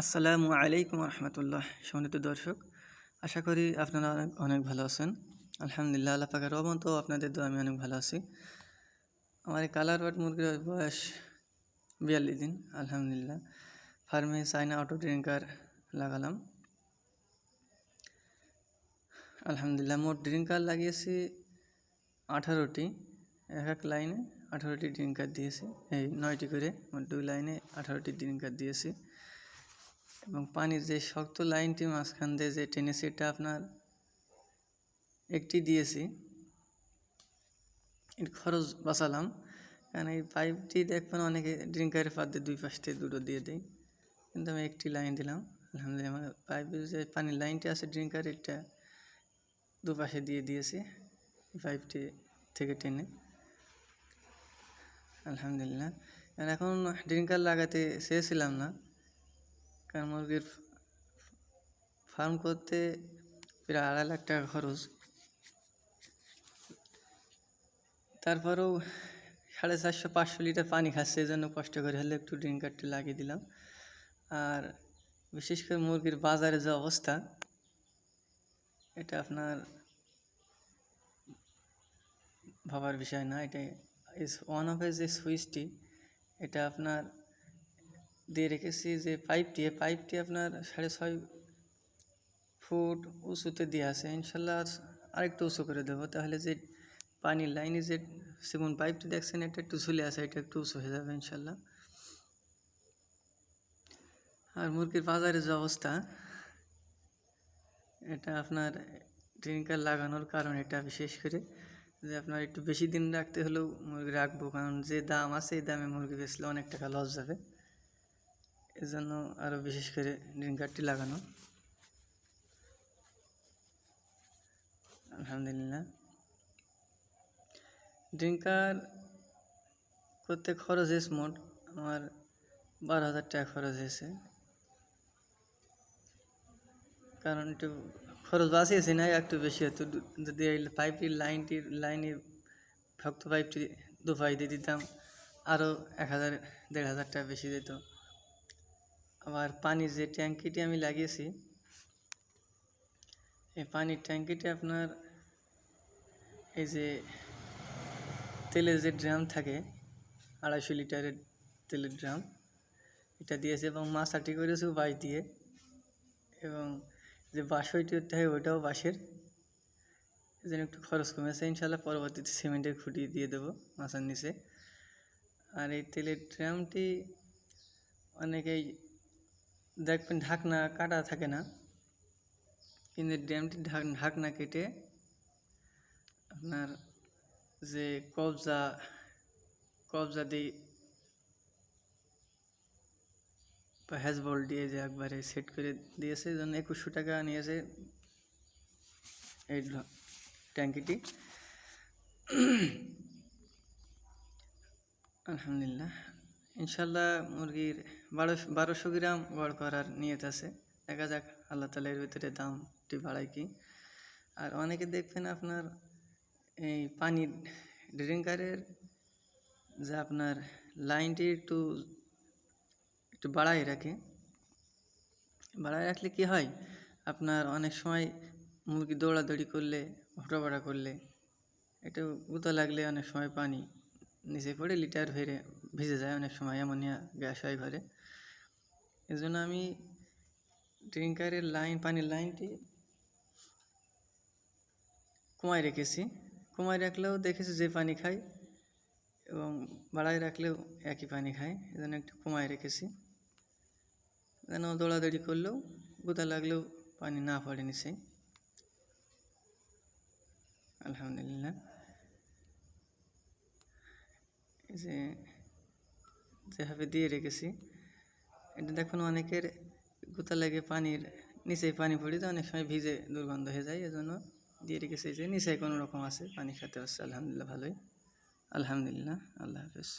আসসালামু আলাইকুম রহমতুল্লাহ সম্মানিত দর্শক, আশা করি আপনারা অনেক অনেক ভালো আছেন। আলহামদুলিল্লাহ, আল্লাহ পাকের ও আপনাদের তো আমি অনেক ভালো আছি। আমার এই কালার বাট মুরগির বয়স বিয়াল্লিশ দিন, আলহামদুলিল্লাহ। ফার্মে চাইনা অটো ড্রিঙ্কার লাগালাম। আলহামদুলিল্লাহ, মোট ড্রিঙ্কার লাগিয়েছি আঠারোটি। এক এক লাইনে আঠারোটি ড্রিঙ্কার দিয়েছি। এই নয়টি করে, মোট দুই লাইনে আঠারোটি ড্রিঙ্কার দিয়েছি। এবং পানির যে শক্ত লাইনটি মাঝখান দিয়ে যে টেনেছি এটা আপনার একটি দিয়েছি। এর খরচ বাঁচালাম। কারণ এই পাইপটি দেখবেন অনেকে ড্রিঙ্কারের পাত দুই পাশে দুটো দিয়ে দেয়। কিন্তু আমি একটি লাইন দিলাম। আলহামদুলিল্লাহ আমার পাইপের যে পানির লাইনটি আছে ড্রিঙ্কার এটা দুপাশে দিয়ে দিয়েছি পাইপটি থেকে টেনে। আলহামদুলিল্লাহ। এখন ড্রিঙ্কার লাগাতে চেয়েছিলাম না। মুরগির ফার্ম করতে প্রায় আড়াই লাখ টাকা খরচ। তারপরেও সাড়ে চারশো, পাঁচশো লিটার পানি খাচ্ছে এই জন্য কষ্ট করে হলে একটু ড্রিঙ্কারটি লাগিয়ে দিলাম। আর বিশেষ করে মুরগির বাজারে যে অবস্থা, এটা আপনার ভাবার বিষয় না এটা ওয়ান অফ এ যে সুইচটি এটা আপনার দিয়ে রেখেছি যে পাইপটি পাইপটি আপনার সাড়ে ছয় ফুট উঁচুতে দিয়ে আছে। ইনশাল্লাহ আরেকটু উঁচু করে দেবো। তাহলে যে পানির লাইনে যে সেগুন পাইপটি দেখছেন, এটা একটু ঝুলে আছে, এটা একটু উঁচু হয়ে যাবে ইনশাল্লাহ। আর মুরগির বাজারে যে অবস্থা, এটা আপনার ড্রিঙ্কার লাগানোর কারণ এটা বিশেষ করে যে আপনার একটু বেশি দিন রাখতে হলেও মুরগি রাখব। কারণ যে দাম আছে, এই দামে মুরগি বেচলে অনেক টাকা লস যাবে। এজন্য আরও বিশেষ করে ড্রিঙ্কারটি লাগানো। আলহামদুলিল্লাহ। ড্রিঙ্কার করতে খরচ হয়েছে মোট। আমার বারো হাজার টাকা খরচ হয়েছে। কারণ একটু খরচ বাঁচিয়েছি না, একটু বেশি হতো যদি এই পাইপটির লাইনটির লাইনের শক্ত পাইপটি দু পাই দিয়ে দিতাম আরও এক হাজার, দেড় হাজার টাকা বেশি দিত। আবার পানির যে ট্যাঙ্কিটি আমি লাগিয়েছি, এই পানির ট্যাঙ্কিটি আপনার এই যে তেলের যে ড্রাম থাকে, আড়াইশো লিটারের তেলের ড্রাম, এটা দিয়েছে এবং মাছাটি করেছে বাঁশ দিয়ে এবং যে বাঁশইটি হয় ওইটাও বাঁশের। যেন একটু খরচ কমেছে, ইনশাল্লাহ পরবর্তীতে সিমেন্টের খুঁটি দিয়ে দেবো মাছার নিচে। আর এই তেলের ড্রামটি অনেকেই দেখবেন ঢাকনা কাটা থাকে না, কিন্তু ড্যামটি ঢাকনা কেটে আপনার যে কবজা কবজা দিয়ে বা হ্যাজবল দিয়ে যে একবারে সেট করে দিয়েছে জন্য একুশশো টাকা নিয়েছে এই ট্যাঙ্কিটি। আলহামদুলিল্লাহ। ইনশাল্লাহ মুরগির বারোশো বারোশো গ্রাম বড় করার নিয়ত আছে। দেখা যাক আল্লাহ তালা এর ভিতরে দামটি বাড়ায় কি। আর অনেকে দেখবেন আপনার এই পানির ড্রিঙ্কারের যে আপনার লাইনটি একটু একটু বাড়াই রাখে। বাড়াই রাখলে কি হয়? আপনার অনেক সময় মুরগি দৌড়াদৌড়ি করলে হটোবাড়া করলে, একটু গুঁতো লাগলে অনেক সময় পানি নিচে পড়ে, লিটার হয়ে ভিজে যায় অনেক সময়, অ্যামোনিয়া গ্যাস হয় ঘরে। এই জন্য আমি ড্রিঙ্কারের লাইন, পানির লাইনটি কমায় রেখেছি। কমায় রাখলেও দেখেছি যে পানি খাই এবং বাড়ায় রাখলেও একই পানি খায় এই জন্য একটু কমায় রেখেছি। যেন দৌড়াদৌড়ি করলেও গোতা লাগলেও পানি না পড়ে নিচে আলহামদুলিল্লাহ। যে যেভাবে দিয়ে রেখেছি। এটা দেখুন অনেকের গোতা লাগে পানির নিচে পানি পড়ি তো অনেক সময় ভিজে দুর্গন্ধ হয়ে যায়, এজন্য দিয়ে রেখেছি। যে নিচে কোনো রকম আছে, পানি খেতে হচ্ছে। আলহামদুলিল্লাহ, ভালোই। আলহামদুলিল্লাহ, আল্লাহ হাফিজ।